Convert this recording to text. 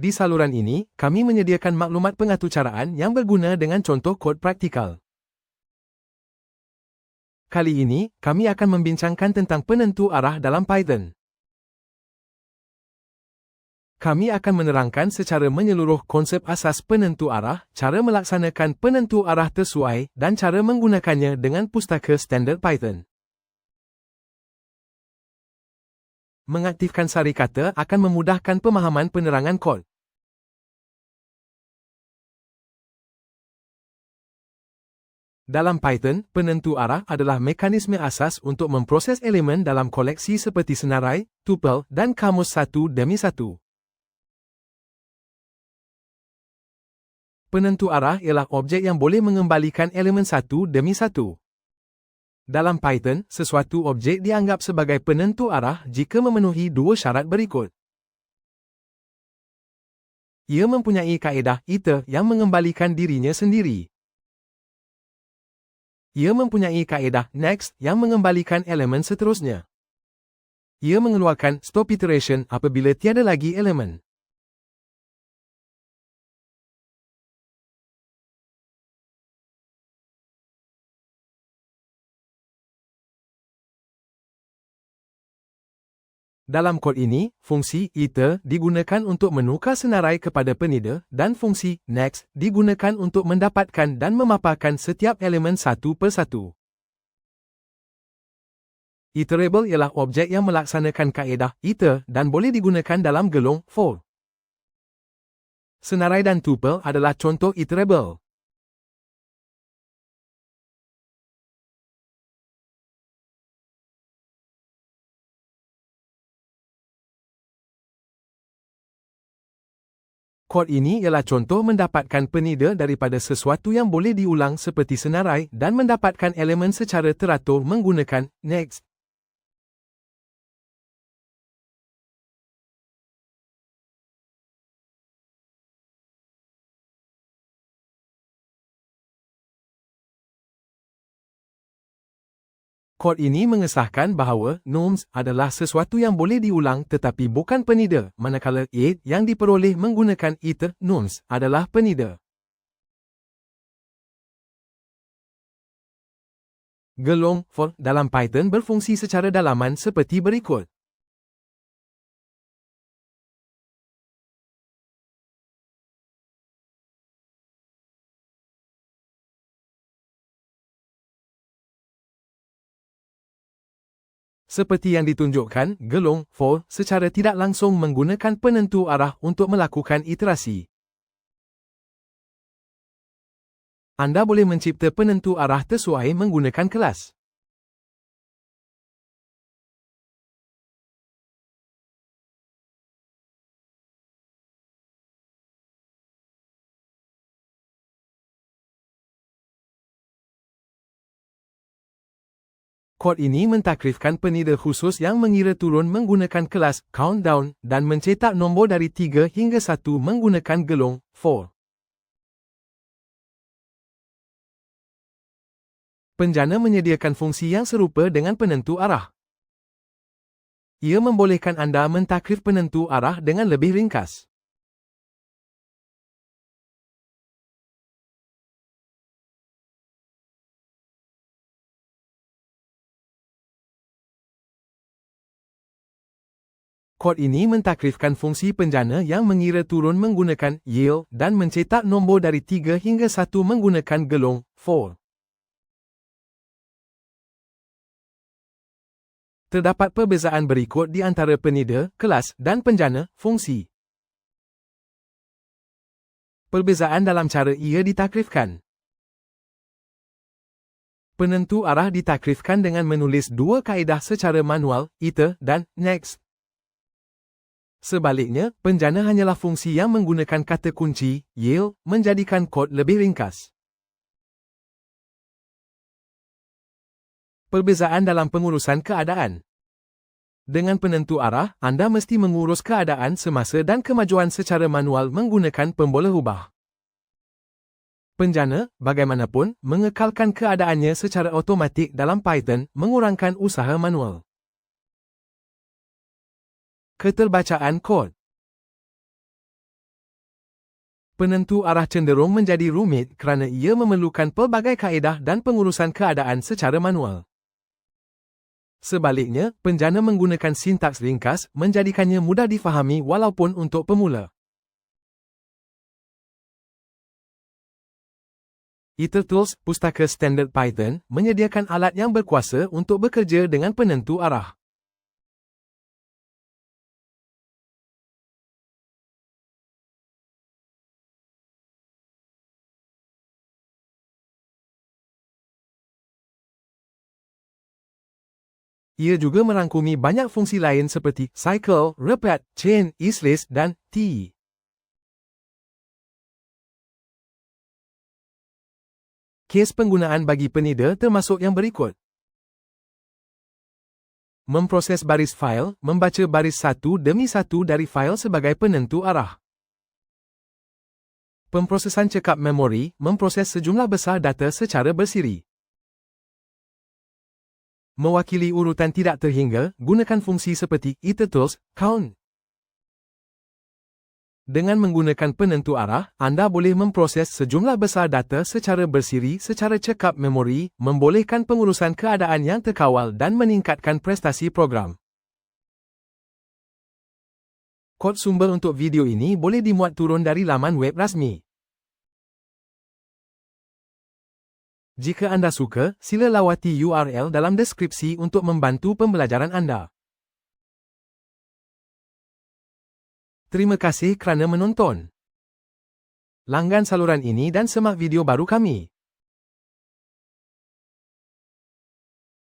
Di saluran ini, kami menyediakan maklumat pengaturcaraan yang berguna dengan contoh kod praktikal. Kali ini, kami akan membincangkan tentang penentu arah dalam Python. Kami akan menerangkan secara menyeluruh konsep asas penentu arah, cara melaksanakan penentu arah tersuai dan cara menggunakannya dengan pustaka standard Python. Mengaktifkan sari kata akan memudahkan pemahaman penerangan kod. Dalam Python, penentu arah adalah mekanisme asas untuk memproses elemen dalam koleksi seperti senarai, tuple dan kamus satu demi satu. Penentu arah ialah objek yang boleh mengembalikan elemen satu demi satu. Dalam Python, sesuatu objek dianggap sebagai penentu arah jika memenuhi dua syarat berikut. Ia mempunyai kaedah iter yang mengembalikan dirinya sendiri. Ia mempunyai kaedah next yang mengembalikan elemen seterusnya. Ia mengeluarkan stop iteration apabila tiada lagi elemen. Dalam kod ini, fungsi iter digunakan untuk menukar senarai kepada penida dan fungsi next digunakan untuk mendapatkan dan memaparkan setiap elemen satu persatu. Iterable ialah objek yang melaksanakan kaedah iter dan boleh digunakan dalam gelung for. Senarai dan tuple adalah contoh iterable. Kod ini ialah contoh mendapatkan penida daripada sesuatu yang boleh diulang seperti senarai dan mendapatkan elemen secara teratur menggunakan next. Kod ini mengesahkan bahawa norms adalah sesuatu yang boleh diulang tetapi bukan penida, manakala A yang diperoleh menggunakan iter norms adalah penida. Gelong for dalam Python berfungsi secara dalaman seperti berikut. Seperti yang ditunjukkan, gelung for secara tidak langsung menggunakan penentu arah untuk melakukan iterasi. Anda boleh mencipta penentu arah tersuai menggunakan kelas. Kod ini mentakrifkan penida khusus yang mengira turun menggunakan kelas countdown dan mencetak nombor dari 3 hingga 1 menggunakan gelung 4. Penjana menyediakan fungsi yang serupa dengan penentu arah. Ia membolehkan anda mentakrif penentu arah dengan lebih ringkas. Kod ini mentakrifkan fungsi penjana yang mengira turun menggunakan yield dan mencetak nombor dari 3 hingga 1 menggunakan gelung 4. Terdapat perbezaan berikut di antara penida, kelas dan penjana, fungsi. Perbezaan dalam cara ia ditakrifkan. Penentu arah ditakrifkan dengan menulis dua kaedah secara manual, iter dan next. Sebaliknya, penjana hanyalah fungsi yang menggunakan kata kunci, yield, menjadikan kod lebih ringkas. Perbezaan dalam pengurusan keadaan Dengan penentu arah, anda mesti mengurus keadaan semasa dan kemajuan secara manual menggunakan pembola ubah. Penjana, bagaimanapun, mengekalkan keadaannya secara automatik dalam Python, mengurangkan usaha manual. Keterbacaan kod Penentu arah cenderung menjadi rumit kerana ia memerlukan pelbagai kaedah dan pengurusan keadaan secara manual. Sebaliknya, penjana menggunakan sintaks ringkas menjadikannya mudah difahami walaupun untuk pemula. EtherTools, pustaka standard Python, menyediakan alat yang berkuasa untuk bekerja dengan penentu arah. Ia juga merangkumi banyak fungsi lain seperti cycle, repeat, chain, islist dan t. Kes penggunaan bagi penida termasuk yang berikut. Memproses baris fail, membaca baris satu demi satu dari fail sebagai penentu arah. Pemprosesan cekap memori, memproses sejumlah besar data secara bersiri. Mewakili urutan tidak terhingga, gunakan fungsi seperti itertools, count. Dengan menggunakan penentu arah, anda boleh memproses sejumlah besar data secara bersiri secara cekap memori, membolehkan pengurusan keadaan yang terkawal dan meningkatkan prestasi program. Kod sumber untuk video ini boleh dimuat turun dari laman web rasmi. Jika anda suka, sila lawati URL dalam deskripsi untuk membantu pembelajaran anda. Terima kasih kerana menonton. Langgan saluran ini dan semak video baru kami.